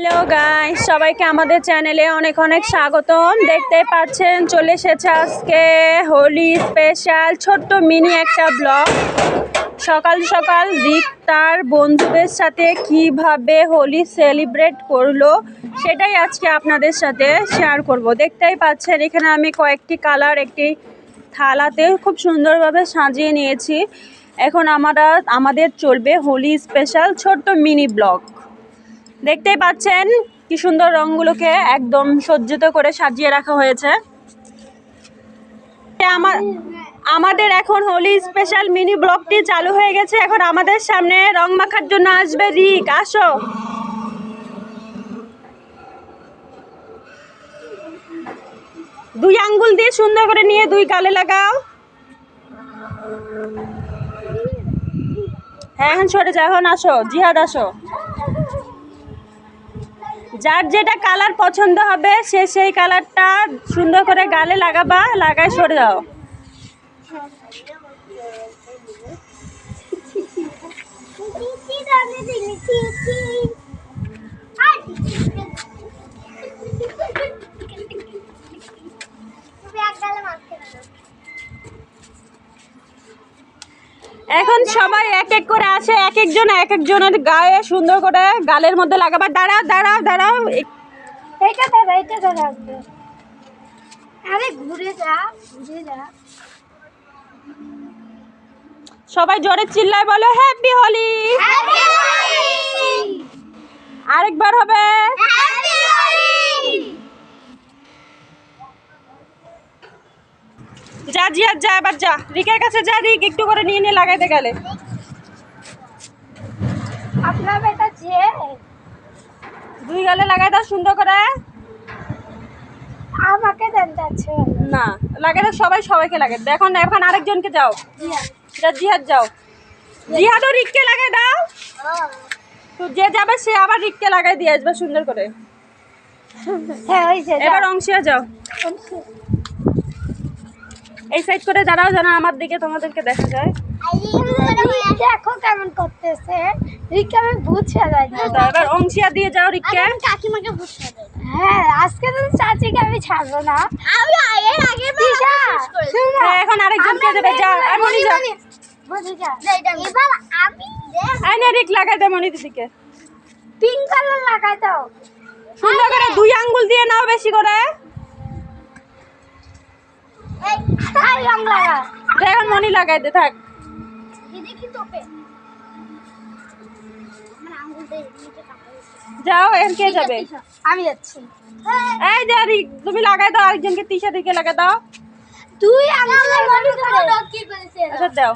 Hello guy সবাইকে আমাদের চ্যানেলে অনেক অনেক স্বাগতম। দেখতে পাচ্ছেন, চলে এসেছে আজকে হোলি স্পেশাল ছোট্ট মিনি একটা ব্লগ সকাল সকাল রিক তার বন্ধুদের সাথে কীভাবে হোলি সেলিব্রেট করল, সেটাই আজকে আপনাদের সাথে শেয়ার করব। দেখতেই পাচ্ছেন, এখানে আমি কয়েকটি কালার একটি থালাতে খুব সুন্দরভাবে সাজিয়ে নিয়েছি। এখন আমরা, আমাদের চলবে হোলি স্পেশাল ছোট্ট মিনি ব্লগ দেখতেই পাচ্ছেন কি সুন্দর রঙগুলোকে একদম সজ্জিত করে সাজিয়ে রাখা হয়েছে। আমার, আমাদের এখন হোলি স্পেশাল মিনি ব্লগটি চালু হয়ে গেছে। এখন আমাদের সামনে রং মাখার জন্য আসবে রিক, আসো। দুই আঙ্গুল দিয়ে সুন্দর করে নিয়ে দুই গালে লাগাও। হ্যাঁ এখন সরে যাও, এখন আসো, জিহাদ আসো। যার যেটা কালার পছন্দ হবে সে সেই কালারটা সুন্দর করে গালে লাগাবা লাগায় সরে এখন সবাই এক এক করে আসে এক একজন এক একজনের গায়ে সুন্দর করে গালের মধ্যে লাগাবা। দাঁড়াও দাঁড়াও দাঁড়াও। আরে ঘুরে যা ঘুরে যা। সবাই জোরে চিল্লায় বলো হ্যাপি হোলি আরেকবার হবে। যা জি জিয়ার যা এবার যা। রিকের কাছে যা রিক একটু করে নিয়ে নিয়ে লাগাইতে গেলে। আপনার বেটা যে দুই গালে লাগাই দাও সুন্দর করে। আমাকে দেন যাচ্ছে না লাগাই দাও সবাই সবাইকে দাও এখন এখন আরেকজনকে যাও। যা জিহাদ যাও। জিহাদও রিককে লাগাই দাও। তো যে যাবে সে আবার রিককে লাগাই দিয়ে আসবে সুন্দর করে। হ্যাঁ এবার অংশিয়া যাও। এই সাইড করে দাঁড়াও যেন আমার দিকে তোমাদেরকে দেখা যায়। দেখো কেমন করতেছে। আমি বুঝছে যাই তো এবার অংশিয়া দিয়ে যাও রিককে। কাকিমাকে বুঝছে হ্যাঁ আজকে তো চাচিকে আমি ছাড়বো না। আমি এর আগে হ্যাঁ, এখন আরেকজনকে দেবে? যা আর মনি যা এবার আমি আই রিক লাগাই দে মনি দিদিকে পিঙ্ক কালার লাগাই দাও। সুন্দর করে দুই আঙ্গুল দিয়ে নাও বেশি করে। এই রং লাগা দে, এখন মনি লাগাই দে থাক দেখি তোপে যাও এখন কে যাবে আমি যাচ্ছি এই যে রিক তুমি লাগাই দাও আরেকজনকে তিশা দিকে লাগাই দাও তুই আঙুলের মনি করে কি করেছে আচ্ছা দাও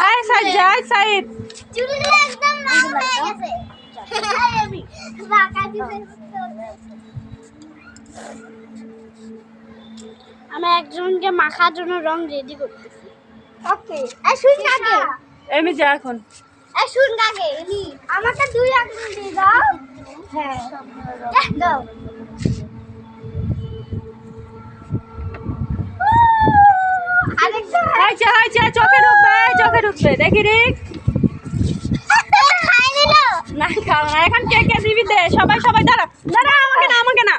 আয় সাইড যা আয় সাইড আমি একজনকে মাখার জন্য রং রেডি করতেছি। ওকে শুন যা এখন। আমাকে দুই আঙুল দিয়ে দাও। হ্যাঁ দাও। আচ্ছা আচ্ছা চোখে ঢুকবে চোখে ঢুকবে। দেখি রিক খাই নিল। না খাও না এখন কে কে দে সবাই সবাই দাঁড়া দাঁড়া আমাকে না আমাকে না।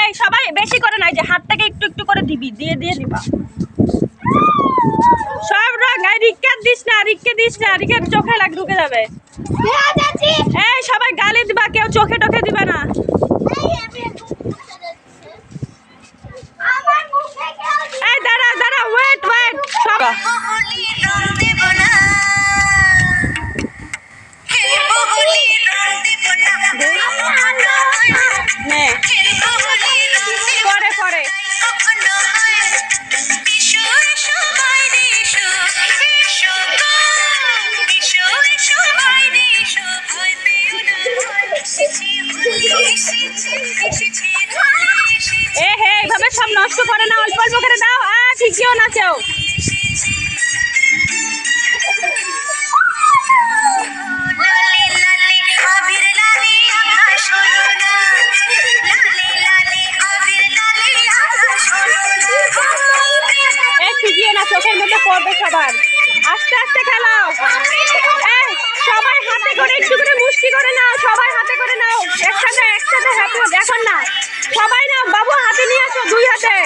এই সবাই বেশি করে নাই যে হাতটাকে একটু একটু করে দিবি দিয়ে দিয়ে দিবা। সব রং এই রিককে দিস না রিক্কে দিস না রিকের চোখে লাগ ঢুকে যাবে। এই সবাই গালি দিবা ঠিকইও না। না। চোখের মধ্যে পড়বে সবার আস্তে আস্তে খেলাও। সবাই হাতে করে একটু করে মুষ্টি করে নাও সবাই হাতে করে নাও। একসাথে একসাথে হাতে দেখুন না। সবাই নাও বাবু হাতে নিয়ে আসো দুই হাতে।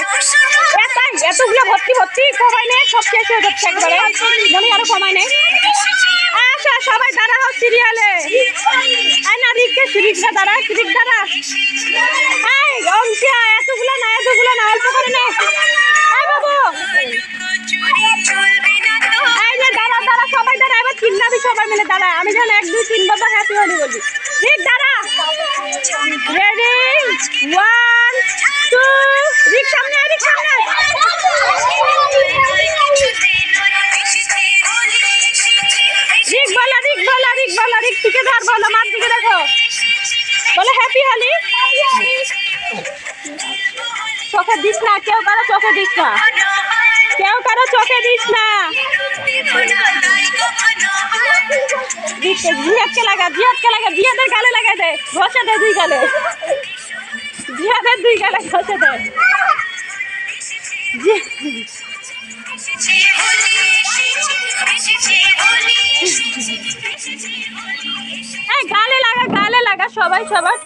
এতগুলো ভর্তি ভর্তি সবাই নেই, সব শেষ হয়ে যাচ্ছে একবারে। মনে আরও নেই। আচ্ছা সবাই দাঁড়া হোক সিরিয়ালে। আই না, রিককে দাঁড়া। রিক দাঁড়া অংশিয়া এতগুলো না এতগুলো না নে। দাঁড়া দাঁড়া, সবাই এবার সবাই মিলে দাঁড়া আমি এক তিন দাঁড়া। রেডি দিস না, কেউ কারও চোখে দিস না। কেউ কারও চোখে দিস না। জিহাদকে লাগা জিহাদকে লাগা জিহাদের গালে লাগা দে, ঘষে দে দুই গালে। জিহাদের দুই গালে ঘষে দে। গালে লাগা গালে লাগা সবাই সবার।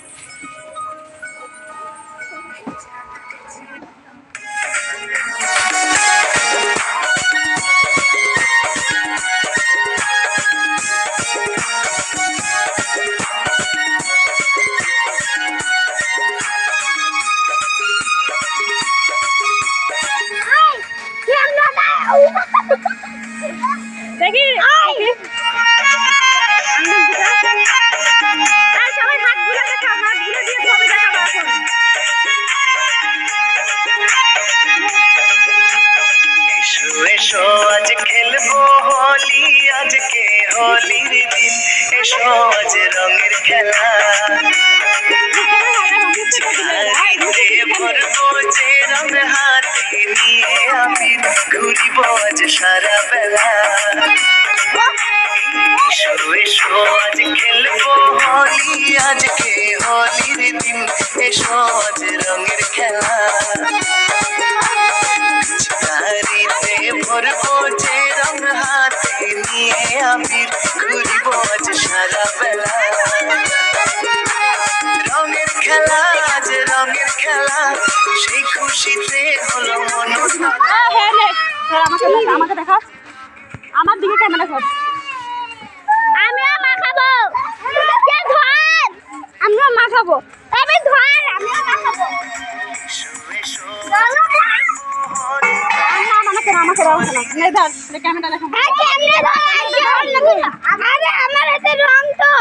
খেলব হোলি, আজকে হোলির দিন। এসো আজ রঙের খেলা। যে রঙ হাতে নিয়ে আমি। ঘুরিব আজ সারা বেলা। এসো এসো আজ খেলব হোলি, আজকে হোলির দিন। এসো আজ রঙের খেলা। আবির ঘুরিব আজ সারা বেলা রঙের খেলা আজ রঙের খেলা সেই খুশিতে হলো মন হ্যাঁ। হ্যাঁ, আমাকে দেখা, আমার দিকে ক্যামেরা কর আমিও মাখাবো কে ধর আমিও তবে ধর আমিও এসো এসো আমাকে আমাকে না ক্যামেরা দেখা ধর আরে আমার হাতে রং তো।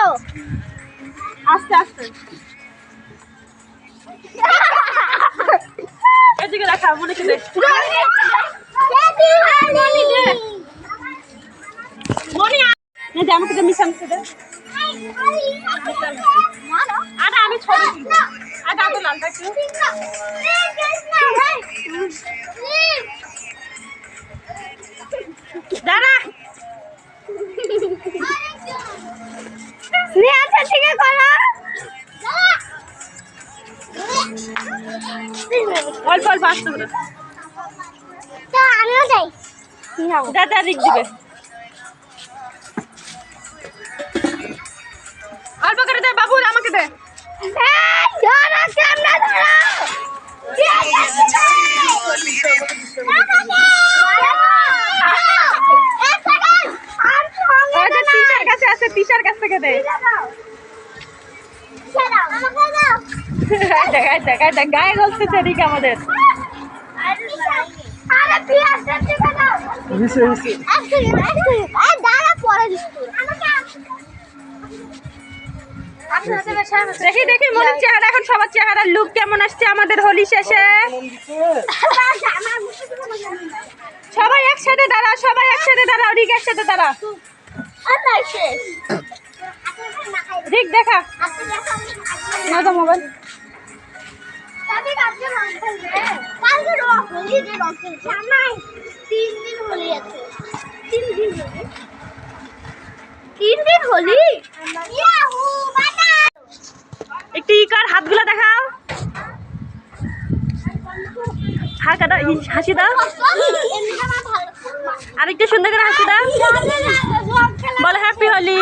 আস্তে আস্তে। এদিকে দেখা মনে কি দে মনে নে দে আমাকে মিশান দে। আরে আমি ছবি আগে আগে লালটা একটু থেকে করো অল্প অল্প আসতে করে। আমিও যাই। দাদা দিক দিবে অল্প করে দে বাবু আমাকে দে। এই কাছে কাছ থেকে দে। দেখ গায়ে আমাদের। দেখি দেখি মনের চেহারা এখন সবার চেহারার লুক কেমন আসছে আমাদের হোলি শেষে? সবাই একসাথে দাঁড়া সবাই একসাথে দাঁড়া রিক একসাথে দাঁড়া রিক দেখা। না তো মোবাইল একটু ই কর হাতগুলো দেখাও। হাঁকা দাও হাসি দাও। আরেকটু সুন্দর করে হাসি দাও। বলো হ্যাপি হোলি